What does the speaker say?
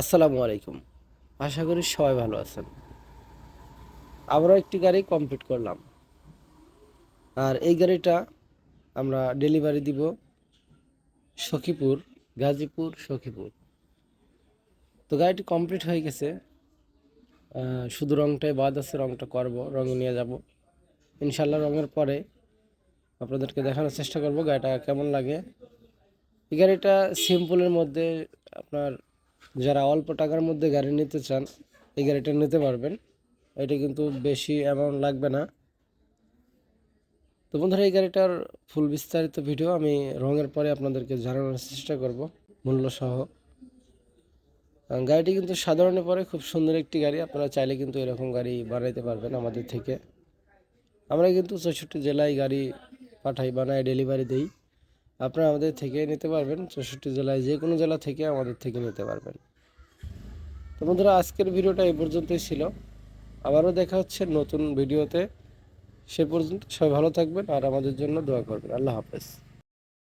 আসসালামু আলাইকুম। আশা করি সবাই ভালো আছেন। আবারও একটি গাড়ি কমপ্লিট করলাম। আর এই গাড়িটা আমরা ডেলিভারি দিব সখীপুর, গাজীপুর, সখীপুর। তো গাড়িটি কমপ্লিট হয়ে গেছে। শুধু রংটাই বাদ আছে, রংটা করব, রঙে নিয়ে যাব। ইনশাল্লাহ রঙের পরে আপনাদেরকে দেখানোর চেষ্টা করব গাড়িটা কেমন লাগে। এই গাড়িটা সিম্পলের মধ্যে আপনার যারা অল্প টাকার মধ্যে গাড়ি নিতে চান, এই গাড়িটা নিতে পারবেন। এটা কিন্তু বেশি অ্যামাউন্ট লাগবে না। তো বন্ধুরা, এই গাড়িটার ফুল বিস্তারিত ভিডিও আমি রঙের পরে আপনাদেরকে জানানোর চেষ্টা করব, মূল্য সহ। গাড়িটি কিন্তু সাধারণের পরে খুব সুন্দর একটি গাড়ি, আপনারা চাইলে কিন্তু এরকম গাড়ি বানাইতে পারবেন আমাদের থেকে। আমরা কিন্তু চৌষট্টি জেলায় গাড়ি পাঠাই, বানাই ডেলিভারি দেই। আপনারা আমাদের থেকে নিতে পারবেন। চৌষট্টি জেলায় যে কোনো জেলা থেকে আমাদের থেকে নিতে পারবেন। তো বন্ধুরা, আজকের ভিডিওটা এই পর্যন্তই ছিল। আবারও দেখা হচ্ছে নতুন ভিডিওতে। সে পর্যন্ত সবাই ভালো থাকবেন আর আমাদের জন্য দোয়া করবেন। আল্লাহ হাফেজ।